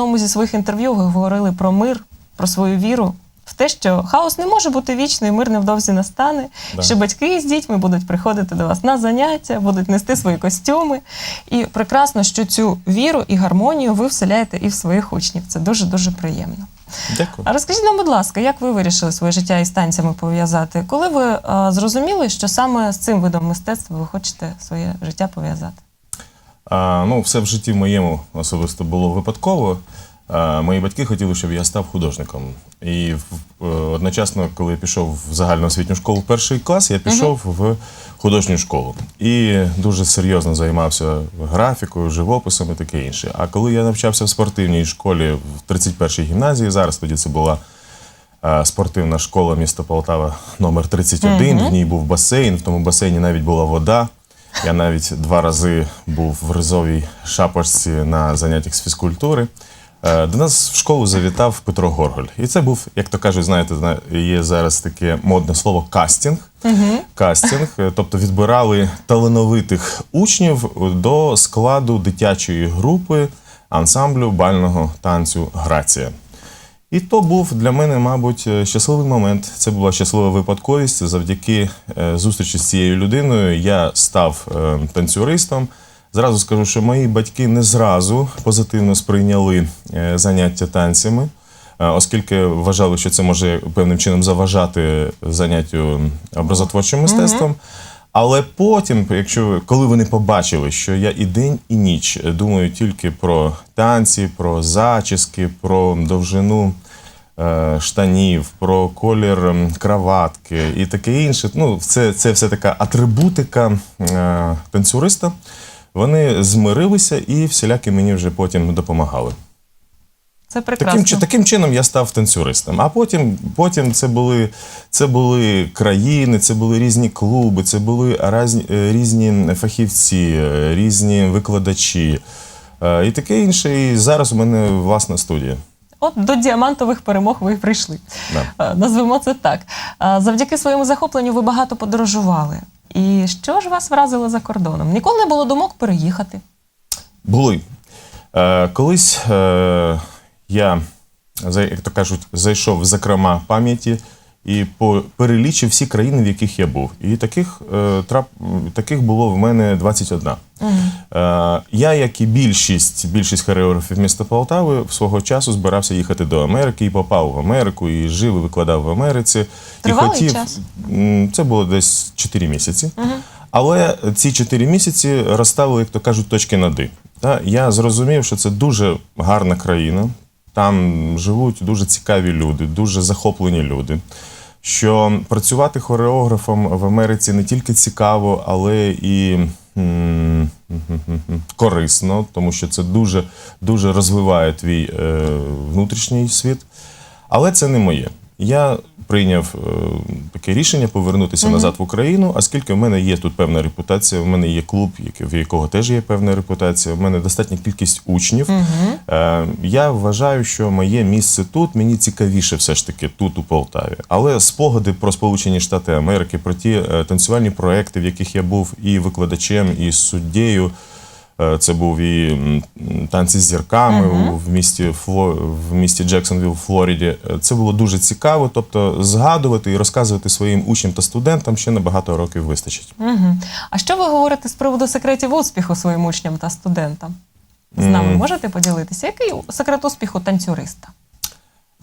одному зі своїх інтерв'ю ви говорили про мир, про свою віру. В те, що хаос не може бути вічний, мир невдовзі настане, Да. що батьки з дітьми будуть приходити до вас на заняття, будуть нести свої костюми. І прекрасно, що цю віру і гармонію ви вселяєте і в своїх учнів. Це дуже дуже приємно. Дякую. А розкажіть нам, будь ласка, як ви вирішили своє життя із танцями пов'язати? Коли ви е, зрозуміли, що саме з цим видом мистецтва ви хочете своє життя пов'язати? Ну, все в житті моєму особисто було випадково. Мої батьки хотіли, щоб я став художником. І е, одночасно, коли я пішов в загальноосвітню школу перший клас, я пішов в художню школу. І дуже серйозно займався графікою, живописом і таке інше. А коли я навчався в спортивній школі в 31-й гімназії, зараз тоді це була е, спортивна школа міста Полтава номер 31. В ній був басейн, в тому басейні навіть була вода. Я навіть два рази був в ризовій шапочці на заняттях з фізкультури. Е, До нас в школу завітав Петро Горголь. І це був, як то кажуть, знаєте, зна- є зараз таке модне слово кастинг. Кастинг, е, тобто відбирали талановитих учнів до складу дитячої групи ансамблю бального танцю Грація. І то був для мене, мабуть, е, щасливий момент. Це була щаслива випадковість. Завдяки е, зустрічі з цією людиною я став е, танцюристом. Зразу скажу, що мої батьки не зразу позитивно сприйняли заняття танцями, оскільки вважали, що це може певним чином заважати заняттю образотворчим мистецтвом. Але потім, якщо коли вони побачили, що я і день, і ніч думаю тільки про танці, про зачіски, про довжину е, штанів, про колір краватки і таке інше. Ну, це, це все така атрибутика е, танцюриста. Вони змирилися і всіляки мені вже потім допомагали. Це прекрасно. Таким, таким чином я став танцюристом. А потім, потім це, були, це були країни, це були різні клуби, це були разні, е, різні фахівці, е, різні викладачі е, і таке інше. І зараз у мене власна студія. От до діамантових перемог ви прийшли. Да. Назвемо це так. Завдяки своєму захопленню ви багато подорожували. І що ж вас вразило за кордоном? Ніколи не було думок переїхати. Були. Колись я, як то кажуть, зайшов в закрома пам'яті і по- перелічив всі країни, в яких я був. І таких, е, трап, таких було в мене 21. Е, я, як і більшість, більшість хореографів міста Полтави, свого часу збирався їхати до Америки і попав в Америку, і жив і викладав в Америці. Тривалий і хотів, час? Це було десь 4 місяці. Але ці 4 місяці розставили, як то кажуть, точки над «і». Я зрозумів, що це дуже гарна країна. Там живуть дуже цікаві люди, дуже захоплені люди. Що працювати хореографом в Америці не тільки цікаво, але і корисно, тому що це дуже, дуже розвиває твій е, внутрішній світ. Але це не моє. Я прийняв е, таке рішення повернутися назад в Україну, оскільки в мене є тут певна репутація. В мене є клуб, який- в якого теж є певна репутація. В мене достатня кількість учнів. Е, я вважаю, що моє місце тут мені цікавіше все ж таки тут, у Полтаві. Але спогади про Сполучені Штати Америки, про ті е, танцювальні проекти, в яких я був і викладачем, і суддєю. Е, Це був і танці з зірками у- в місті Фло... в місті Джексонвіл, в Флориді. Е, Це було дуже цікаво. Тобто, згадувати і розказувати своїм учням та студентам ще на багато років вистачить. Угу. А що ви говорите з приводу секретів успіху своїм учням та студентам? З нами можете поділитися? Який секрет успіху танцюриста?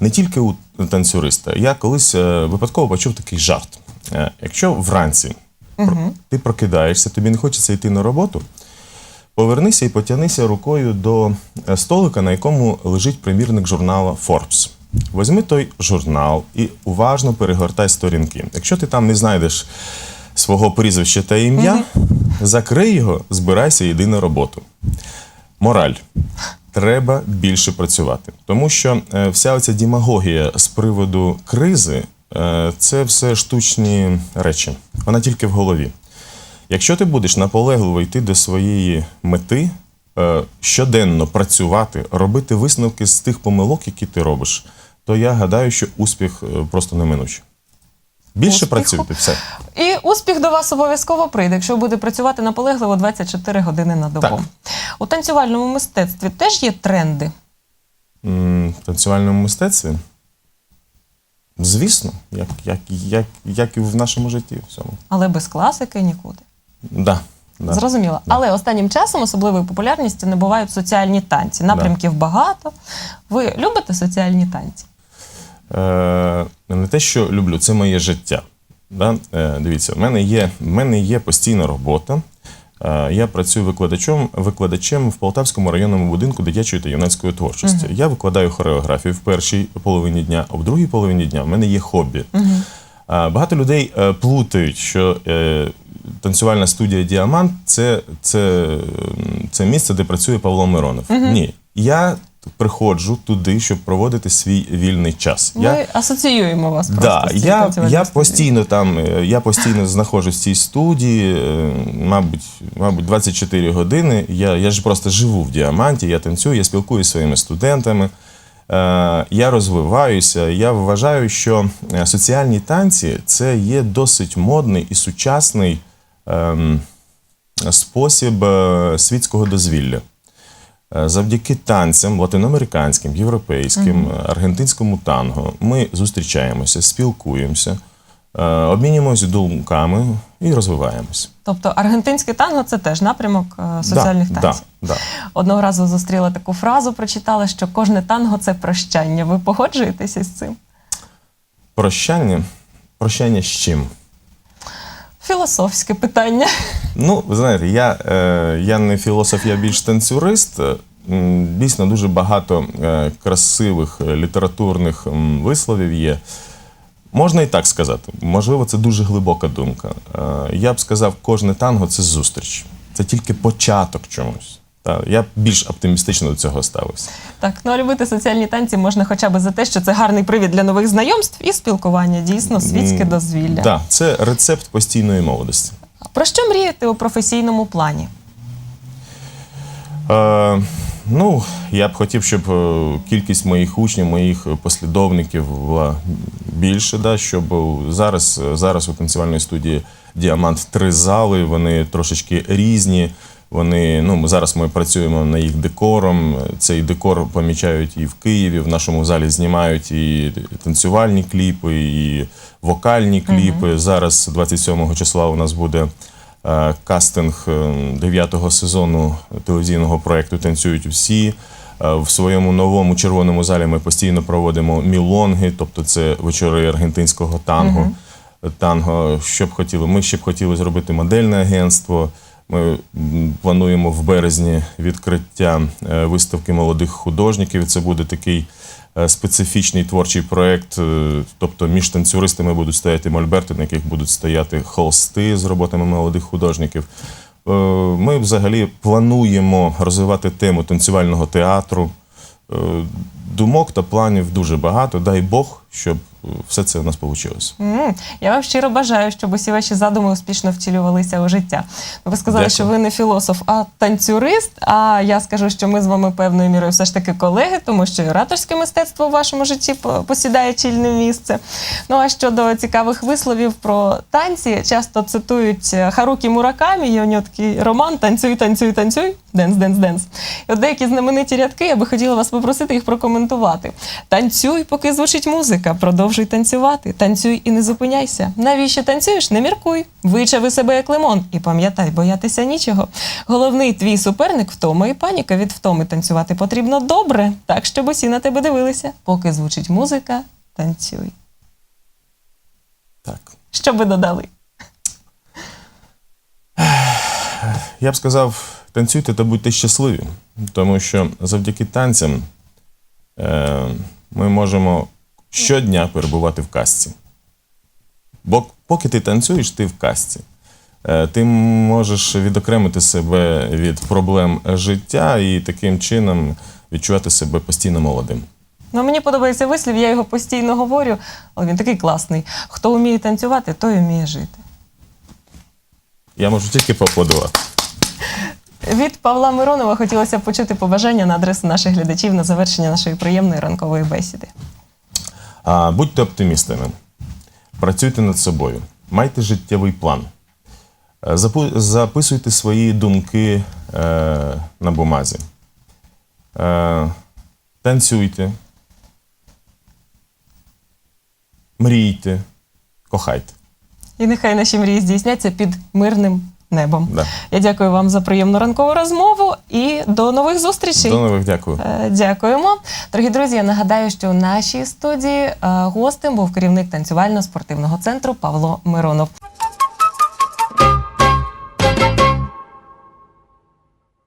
Не тільки у танцюриста. Я колись е, випадково почув такий жарт. Якщо вранці про- ти прокидаєшся, тобі не хочеться йти на роботу, повернися і потягнися рукою до е, столика, на якому лежить примірник журнала Forbes. Візьми той журнал і уважно перегортай сторінки. Якщо ти там не знайдеш свого прізвища та ім'я, закрий його, збирайся йди на роботу. Мораль. Треба більше працювати. Тому що е, вся оця демагогія з приводу кризи е, це все штучні речі. Вона тільки в голові. Якщо ти будеш наполегливо йти до своєї мети, е, щоденно працювати, робити висновки з тих помилок, які ти робиш, то я гадаю, що успіх е, просто неминучий. Більше Успіху. працюйте, все. І успіх до вас обов'язково прийде, якщо ви будете працювати наполегливо 24 години на добу. Так. У танцювальному мистецтві теж є тренди. м, в танцювальному мистецтві? Звісно, як, як, як, як і в нашому житті всьому. Але без класики нікуди. Да, да. Зрозуміло. Але останнім часом особливої популярності набувають соціальні танці. Напрямків багато. Ви любите соціальні танці? Е, не те, що люблю, це моє життя. Да? Е, дивіться, в мене є, в мене є постійна робота. Е, я працюю викладачем, викладачем в Полтавському районному будинку дитячої та юнацької творчості. Я викладаю хореографію в першій половині дня, а в другій половині дня в мене є хобі. Е, багато людей е, плутають, що е, танцювальна студія Діамант це, це, це місце, де працює Павло Миронов. Ні. Я приходжу туди, щоб проводити свій вільний час. Ми Я, асоціюємо вас просто да, з я, я постійно там, е, я постійно знаходжусь в цій студії, мабуть, мабуть, 24 години. Я, я ж просто живу в діаманті, я танцюю, я спілкуюся зі своїми студентами. Е, Я розвиваюся. Я вважаю, що е, соціальні танці це є досить модний і сучасний ем, спосіб е, світського дозвілля. Завдяки танцям латиноамериканським, європейським, аргентинському танго ми зустрічаємося, спілкуємося, е, обмінюємося думками і розвиваємося. Тобто аргентинське танго це теж напрямок е, соціальних да, танців. Да, да. Одного разу зустріла таку фразу, прочитала, що кожне танго це прощання. Ви погоджуєтеся з цим? Прощання. Прощання з чим? Філософське питання. Ну, ви знаєте, я, е, я не філософ, я більш танцюрист. М, Дійсно, дуже багато е, красивих е, літературних м, висловів є. Можна і так сказати. Можливо, це дуже глибока думка. Е, я б сказав, кожне танго це зустріч. Це тільки початок чомусь. Я більш оптимістично до цього ставився. Так, ну а любити соціальні танці можна хоча б за те, що це гарний привід для нових знайомств і спілкування. Дійсно, світське дозвілля. Так, це рецепт постійної молодості. Про що мрієте у професійному плані? Е, ну, я б хотів, щоб е, кількість моїх учнів, моїх послідовників була більше, да, щоб зараз, зараз у танцювальній студії Діамант три зали, вони трошечки різні. Вони, ну, зараз ми працюємо над їх декором. Цей декор помічають і в Києві. В нашому залі знімають і танцювальні кліпи, і вокальні кліпи. Зараз, 27 числа, у нас буде е, кастинг е, дев'ятого сезону телевізійного проєкту Танцюють всі. Е, В своєму новому червоному залі ми постійно проводимо мілонги, тобто це вечори аргентинського танго. Танго, що б хотіли? Ми ще б хотіли зробити модельне агентство. Ми плануємо в березні відкриття е, виставки молодих художників. Це буде такий е, специфічний творчий проєкт. е, Тобто між танцюристами будуть стояти мольберти, на яких будуть стояти холсти з роботами молодих художників. Е, Ми взагалі плануємо розвивати тему танцювального театру. Думок та планів дуже багато. Дай Бог, щоб е, все це у нас вийшло. М, Я вам щиро бажаю, щоб усі ваші задуми успішно втілювалися у життя. Ви сказали, Дякую. що ви не філософ, а танцюрист. А я скажу, що ми з вами певною мірою все ж таки колеги, тому що і ораторське мистецтво в вашому житті посідає чільне місце. Ну а щодо цікавих висловів про танці, часто цитують е, Харукі Муракамі, є у нього такий роман Танцюй, танцюй, танцюй. Денс, денс, денс. І от деякі знамениті рядки, я би хотіла вас попросити їх прокоментувати. Танцюй, поки звучить музика, продовжуй танцювати. Танцюй і не зупиняйся. Навіщо танцюєш? Не міркуй. Вичави себе як лимон. І пам'ятай, боятися нічого. Головний твій суперник втома і паніка від втоми. Танцювати потрібно добре, так, щоб усі на тебе дивилися. Поки звучить музика, танцюй. Так. Що би додали? Я б сказав, танцюйте та будьте щасливі, тому що завдяки танцям ми можемо щодня перебувати в казці. Бо поки ти танцюєш, ти в казці. Е, ти можеш відокремити себе від проблем життя і таким чином відчувати себе постійно молодим. Ну, мені подобається вислів, я його постійно говорю, але він такий класний. Хто вміє танцювати, той вміє жити. Я можу тільки поаплодувати. Від Павла Миронова хотілося б почути побажання на адресу наших глядачів на завершення нашої приємної ранкової бесіди. А, будьте оптимістами, працюйте над собою, майте життєвий план. Е, Записуйте свої думки е, на бумазі. Е, танцюйте, мрійте, кохайте. І нехай наші мрії здійсняться під мирним небом. Да. Я дякую вам за приємну ранкову розмову і до нових зустрічей. До нових дякую. Е, Дякуємо. Дорогі друзі, я нагадаю, що у нашій студії е, гостем був керівник танцювально-спортивного центру Павло Миронов.